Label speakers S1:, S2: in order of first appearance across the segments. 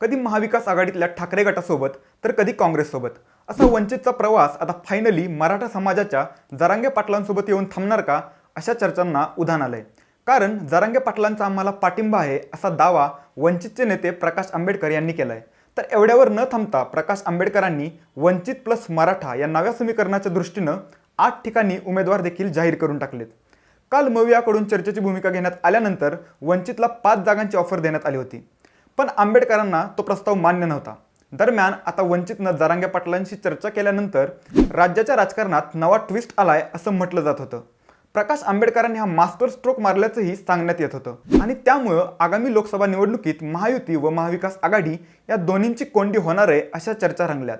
S1: कधी महाविकास आघाडीतल्या ठाकरे गटासोबत तर कधी काँग्रेससोबत. असा वंचितचा प्रवास आता फायनली मराठा समाजाच्या जरांगे पाटलांसोबत येऊन थांबणार का अशा चर्चांना उधाण आलंय. कारण जरांगे पाटलांचा आम्हाला पाठिंबा आहे असा दावा वंचितचे नेते प्रकाश आंबेडकर यांनी केलाय. तर एवढ्यावर न थांबता प्रकाश आंबेडकरांनी वंचित प्लस मराठा या नव्या समीकरणाच्या दृष्टीनं आठ ठिकाणी उमेदवार देखील जाहीर करून टाकलेत. काल मवियाकडून चर्चेची भूमिका घेण्यात आल्यानंतर वंचितला पाच जागांची ऑफर देण्यात आली होती. पण आंबेडकरांना तो प्रस्ताव मान्य नव्हता. दरम्यान आता वंचितनं जारांगे पाटलांशी चर्चा केल्यानंतर राज्याच्या राजकारणात नवा ट्विस्ट आलाय असं म्हटलं जात होतं. प्रकाश आंबेडकरांनी हा मास्टर स्ट्रोक मारल्याचंही सांगण्यात येत होतं. आणि त्यामुळं आगामी लोकसभा निवडणुकीत महायुती व महाविकास आघाडी या दोन्हींची कोंडी होणार आहे अशा चर्चा रंगल्यात.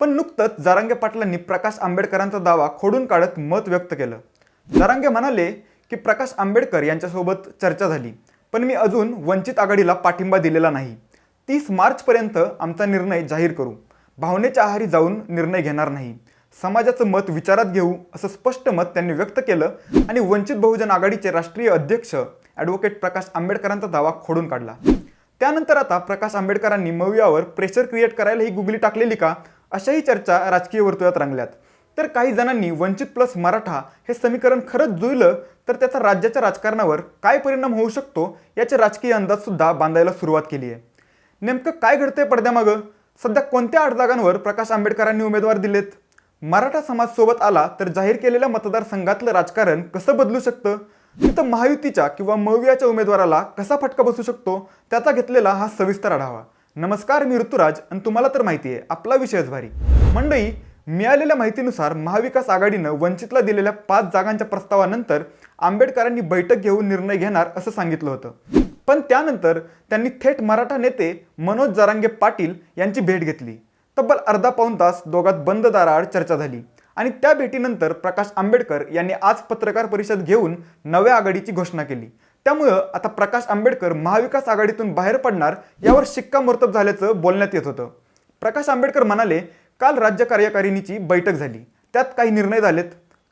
S1: पण नुकतंच जरांगे पाटलांनी प्रकाश आंबेडकरांचा दावा खोडून काढत मत व्यक्त केलं. जरांगे म्हणाले की प्रकाश आंबेडकर यांच्यासोबत चर्चा झाली. पण मी अजून वंचित आघाडीला पाठिंबा दिलेला नाही. तीस मार्चपर्यंत आमचा निर्णय जाहीर करू. भावनेच्या आहारी जाऊन निर्णय घेणार नाही. समाजाचं मत विचारात घेऊ असं स्पष्ट मत त्यांनी व्यक्त केलं आणि वंचित बहुजन आघाडीचे राष्ट्रीय अध्यक्ष ॲडव्होकेट प्रकाश आंबेडकरांचा दावा खोडून काढला. त्यानंतर आता प्रकाश आंबेडकरांनी मवियावर प्रेशर क्रिएट करायला ही गुगली टाकलेली का? अशाही चर्चा राजकीय वर्तुळात रंगल्यात. तर काही जणांनी वंचित प्लस मराठा हे समीकरण खरंच जुळलं तर त्याचा राज्याच्या राजकारणावर काय परिणाम होऊ शकतो याचे राजकीय अंदाज सुद्धा बांधायला सुरुवात केली आहे. नेमकं काय घडतंय पडद्यामागं? सध्या कोणत्या आठ जागांवर प्रकाश आंबेडकरांनी उमेदवार दिलेत? मराठा समाज सोबत आला तर जाहीर केलेल्या मतदारसंघातलं राजकारण कसं बदलू शकतं? तिथं महायुतीच्या किंवा मवियाच्या उमेदवाराला कसा फटका बसू शकतो? त्याचा घेतलेला हा सविस्तर आढावा. नमस्कार मी ऋतुराज आणि तुम्हाला तर माहिती आहे आपला विषयच भारी मंडई मिळालेल्या माहितीनुसार महाविकास आघाडीनं वंचितला दिलेल्या पाच जागांच्या प्रस्तावानंतर आंबेडकरांनी बैठक घेऊन निर्णय घेणार असं सांगितलं होतं. पण त्यानंतर त्यांनी थेट मराठा नेते मनोज जरांगे पाटील यांची भेट घेतली. तब्बल अर्धा पाऊण तास दोघात बंद दाराआड चर्चा झाली आणि त्या भेटीनंतर प्रकाश आंबेडकर यांनी आज पत्रकार परिषद घेऊन नव्या आघाडीची घोषणा केली. त्यामुळं आता प्रकाश आंबेडकर महाविकास आघाडीतून बाहेर पडणार यावर शिक्कामोर्तब झाल्याचं बोलण्यात येत होतं. प्रकाश आंबेडकर म्हणाले काल राज्य कार्यकारिणीची बैठक झाली. त्यात काही निर्णय झालेत.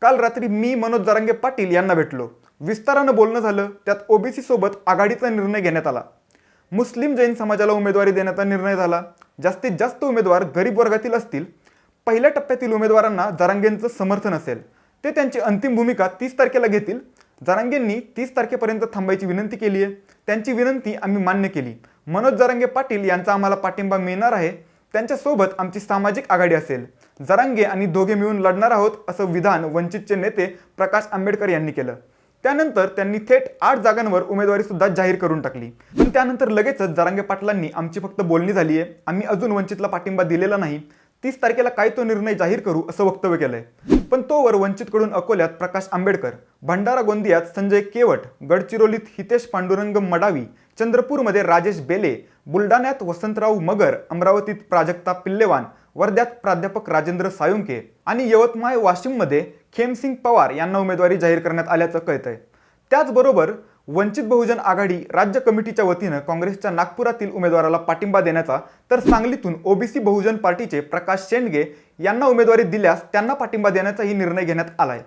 S1: काल रात्री मी मनोज जरांगे पाटील यांना भेटलो. विस्तारानं बोलणं झालं. त्यात ओबीसी सोबत आघाडीचा निर्णय घेण्यात आला. मुस्लिम जैन समाजाला उमेदवारी देण्याचा निर्णय झाला. जास्तीत जास्त उमेदवार गरीब वर्गातील असतील. पहिल्या टप्प्यातील उमेदवारांना जरांगेंचं समर्थन असेल. ते त्यांची अंतिम भूमिका तीस तारखेला घेतील. जरांगेंनी तीस तारखेपर्यंत थांबायची विनंती केली आहे त्यांची विनंती आम्ही मान्य केली. मनोज जरांगे पाटील यांचा आम्हाला पाठिंबा मिळणार आहे. त्यांच्यासोबत आमची सामाजिक आघाडी असेल. जरांगे आणि दोघे मिळून लढणार आहोत असं विधान वंचितचे नेते प्रकाश आंबेडकर यांनी केलं. त्यानंतर त्यांनी थेट आठ जागांवर उमेदवारी सुद्धा जाहीर करून टाकली. पण त्यानंतर लगेचच जरांगे पाटलांनी आमची फक्त बोलणी झाली आहे. आम्ही अजून वंचितला पाठिंबा दिलेला नाही. तीस तारखेला काय तो निर्णय जाहीर करू असं वक्तव्य केलंय. पण तोवर वंचितकडून अकोल्यात प्रकाश आंबेडकर भंडारा गोंदियात संजय केवट गडचिरोलीत हितेश पांडुरंग मडावी चंद्रपूरमध्ये राजेश बेले बुलढाण्यात वसंतराव मगर अमरावतीत प्राजक्ता पिल्लेवान वर्ध्यात प्राध्यापक राजेंद्र सायुंके आणि यवतमाळ वाशिममध्ये खेमसिंग पवार यांना उमेदवारी जाहीर करण्यात आल्याचं कळतंय. त्याचबरोबर वंचित बहुजन आघाडी राज्य कमिटीच्या वतीनं काँग्रेसच्या नागपुरातील उमेदवाराला पाठिंबा देण्याचा तर सांगलीतून ओबीसी बहुजन पार्टीचे प्रकाश शेंडगे यांना उमेदवारी दिल्यास त्यांना पाठिंबा देण्याचाही निर्णय घेण्यात आलाय.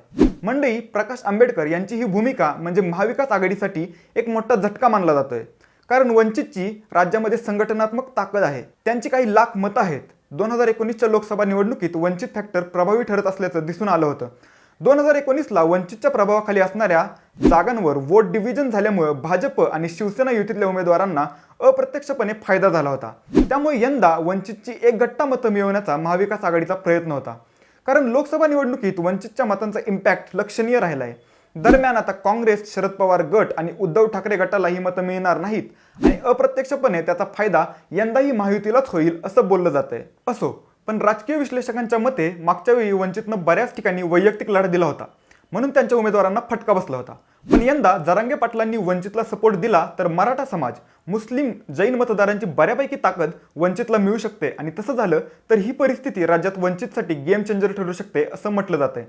S1: मंडई प्रकाश आंबेडकर यांची ही भूमिका म्हणजे महाविकास आघाडीसाठी एक मोठा झटका मानला जातोय. कारण वंचितची राज्यामध्ये संघटनात्मक ताकद आहे. त्यांची काही लाख मतं आहेत. दोन हजार एकोणीसच्या लोकसभा निवडणुकीत वंचित फॅक्टर प्रभावी ठरत असल्याचं दिसून आलं होतं. दोन हजार एकोणीसला वंचितच्या प्रभावाखाली असणाऱ्या जागांवर वोट डिव्हिजन झाल्यामुळे भाजप आणि शिवसेना युतीतल्या उमेदवारांना अप्रत्यक्षपणे फायदा झाला होता. त्यामुळे यंदा वंचितची एक गट्टा मतं मिळवण्याचा महाविकास आघाडीचा प्रयत्न होता. कारण लोकसभा निवडणुकीत वंचितच्या मतांचा इम्पॅक्ट लक्षणीय राहिला आहे दरम्यान आता काँग्रेस शरद पवार गट आणि उद्धव ठाकरे गटाला ही मतं मिळणार नाहीत आणि अप्रत्यक्षपणे त्याचा फायदा यंदाही महायुतीलाच होईल असं बोललं जातंय. असो पण राजकीय विश्लेषकांच्या मते मागच्या वेळी वंचितनं बऱ्याच ठिकाणी वैयक्तिक लढा दिला होता. म्हणून त्यांच्या उमेदवारांना फटका बसला होता. पण यंदा जरांगे पाटलांनी वंचितला सपोर्ट दिला तर मराठा समाज मुस्लिम जैन मतदारांची बऱ्यापैकी ताकद वंचितला मिळू शकते. आणि तसं झालं तर ही परिस्थिती राज्यात वंचितसाठी गेम चेंजर ठरू शकते असं म्हटलं जातंय.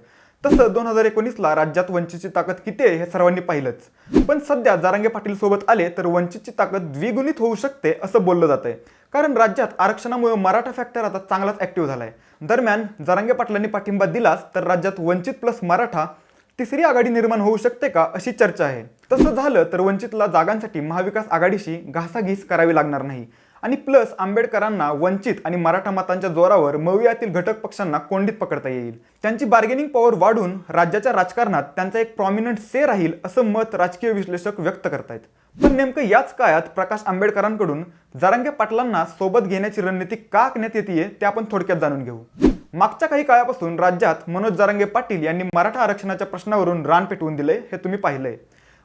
S1: तसं दोन हजार एकोणीसला राज्यात वंचितची ताकद किती आहे हे सर्वांनी पाहिलंच. पण सध्या जारांगे पाटील सोबत आले तर वंचितची ताकद द्विगुणित होऊ शकते असं बोललं जातंय. कारण राज्यात आरक्षणामुळे मराठा फॅक्टर आता चांगलाच ऍक्टिव्ह झालाय. दरम्यान जरांगे पाटलांनी पाठिंबा दिलाच तर राज्यात वंचित प्लस मराठा तिसरी आघाडी निर्माण होऊ शकते का अशी चर्चा आहे. तसं झालं तर वंचितला जागांसाठी महाविकास आघाडीशी घासाघीस करावी लागणार नाही. आणि प्लस आंबेडकरांना वंचित आणि मराठा मतांच्या जोरावर मवियातील घटक पक्षांना कोंडीत पकडता येईल. त्यांची बार्गेनिंग पॉवर वाढून राज्याच्या राजकारणात त्यांचा एक प्रॉमिनंट से राहील असं मत राजकीय विश्लेषक व्यक्त करतायत. पण नेमकं याच काळात प्रकाश आंबेडकरांकडून जरांगे पाटलांना सोबत घेण्याची रणनीती का आखण्यात येते ते आपण थोडक्यात जाणून घेऊ. मागच्या काही काळापासून राज्यात मनोज जारंगे पाटील यांनी मराठा आरक्षणाच्या प्रश्नावरून रान पेटवून दिले हे तुम्ही पाहिलंय.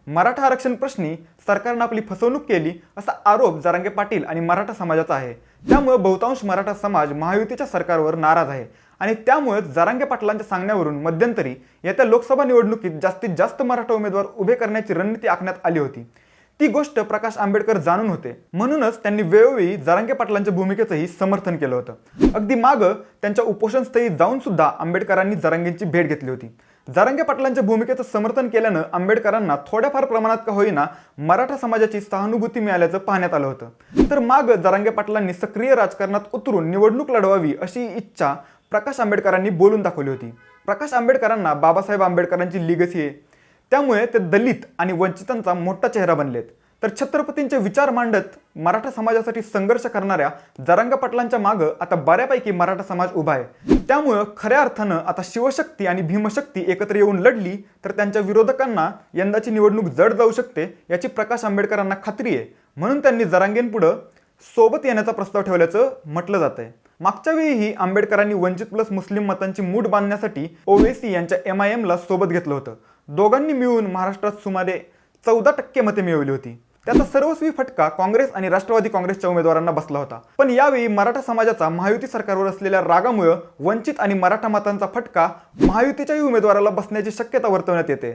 S1: मराठा आरक्षण प्रश्नी सरकारनं आपली फसवणूक केली असा आरोप जारंगे पाटील आणि मराठा समाजाचा आहे. त्यामुळे बहुतांश मराठा समाज महायुतीच्या सरकारवर नाराज आहे आणि त्यामुळेच जारांगे पाटलांच्या सांगण्यावरून मध्यंतरी येत्या लोकसभा निवडणुकीत जास्तीत जास्त मराठा उमेदवार उभे करण्याची रणनीती आखण्यात आली होती. ती गोष्ट प्रकाश आंबेडकर जाणून होते. म्हणूनच त्यांनी वेळोवेळी जरांगे पाटलांच्या भूमिकेचंही समर्थन केलं होतं. अगदी मागं त्यांच्या उपोषणस्थळी जाऊन सुद्धा आंबेडकरांनी जरांगेंची भेट घेतली होती. जरांगे पाटलांच्या भूमिकेचं समर्थन केल्यानं आंबेडकरांना थोड्याफार प्रमाणात का होईना मराठा समाजाची सहानुभूती मिळाल्याचं पाहण्यात आलं होतं. तर माग जरांगे पाटलांनी सक्रिय राजकारणात उतरून निवडणूक लढवावी अशी इच्छा प्रकाश आंबेडकरांनी बोलून दाखवली होती. प्रकाश आंबेडकरांना बाबासाहेब आंबेडकरांची लिगसी आहे. त्यामुळे ते दलित आणि वंचितांचा मोठा चेहरा बनलेत. तर छत्रपतींचे विचार मांडत मराठा समाजासाठी संघर्ष करणाऱ्या जरांगा पाटलांच्या मागं आता बऱ्यापैकी मराठा समाज उभा आहे. त्यामुळं खऱ्या अर्थानं आता शिवशक्ती आणि भीमशक्ती एकत्र येऊन लढली तर त्यांच्या विरोधकांना यंदाची निवडणूक जड जाऊ शकते याची प्रकाश आंबेडकरांना खात्री आहे. म्हणून त्यांनी जरांगेंपुढं सोबत येण्याचा प्रस्ताव ठेवल्याचं म्हटलं जात आहे मागच्या वेळीही आंबेडकरांनी वंचित प्लस मुस्लिम मतांची मूठ बांधण्यासाठी ओवेसी यांच्या एम आय एमला सोबत घेतलं होतं. दोघांनी मिळून महाराष्ट्रात सुमारे चौदा टक्के मते मिळवली होती. त्याचा सर्वस्वी फटका काँग्रेस आणि राष्ट्रवादी काँग्रेसच्या उमेदवारांना बसला होता. पण यावेळी मराठा समाजाचा महायुती सरकारवर असलेल्या रागामुळे वंचित आणि मराठा मतांचा फटका महायुतीच्याही उमेदवाराला बसण्याची शक्यता वर्तवण्यात येते.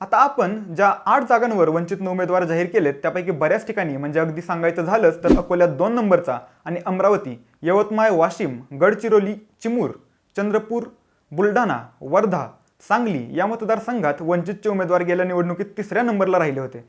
S1: आता आपण ज्या आठ जागांवर वंचितनं उमेदवार जाहीर केलेत त्यापैकी बऱ्याच ठिकाणी म्हणजे अगदी सांगायचं झालंच तर अकोल्यात दोन नंबरचा आणि अमरावती यवतमाळ वाशिम गडचिरोली चिमूर चंद्रपूर बुलढाणा वर्धा सांगली या मतदारसंघात वंचितचे उमेदवार गेल्या निवडणुकीत तिसऱ्या नंबरला राहिले होते.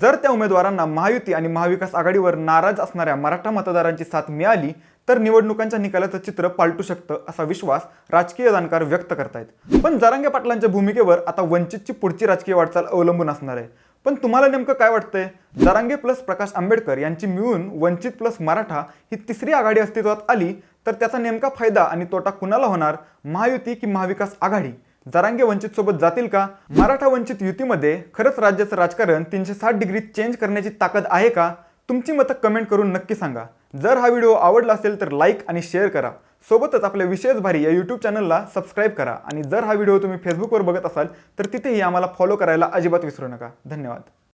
S1: जर त्या उमेदवारांना महायुती आणि महाविकास आघाडीवर नाराज असणाऱ्या मराठा मतदारांची साथ मिळाली तर निवडणुकांच्या निकालाचं चित्र पालटू शकतं असा विश्वास राजकीय जाणकार व्यक्त करतायत. पण जरांगे पाटलांच्या भूमिकेवर आता वंचितची पुढची राजकीय वाटचाल अवलंबून असणार आहे. पण तुम्हाला नेमकं काय वाटतंय? जरांगे प्लस प्रकाश आंबेडकर यांची मिळून वंचित प्लस मराठा ही तिसरी आघाडी अस्तित्वात आली तर त्याचा नेमका फायदा आणि तोटा कुणाला होणार? महायुती की महाविकास आघाडी? जरांगे वंचित सोबत जातील का? मराठा वंचित युतीमध्ये खरंच राज्याचं राजकारण तीनशे साठ डिग्री चेंज करण्याची ताकद आहे का? तुमची मतं कमेंट करून नक्की सांगा. जर हा व्हिडिओ आवडला असेल तर लाईक आणि शेअर करा. सोबतच आपल्या विशेष भारी या यूट्यूब चॅनलला सबस्क्राईब करा. आणि जर हा व्हिडिओ तुम्ही फेसबुकवर बघत असाल तर तिथेही आम्हाला फॉलो करायला अजिबात विसरू नका. धन्यवाद.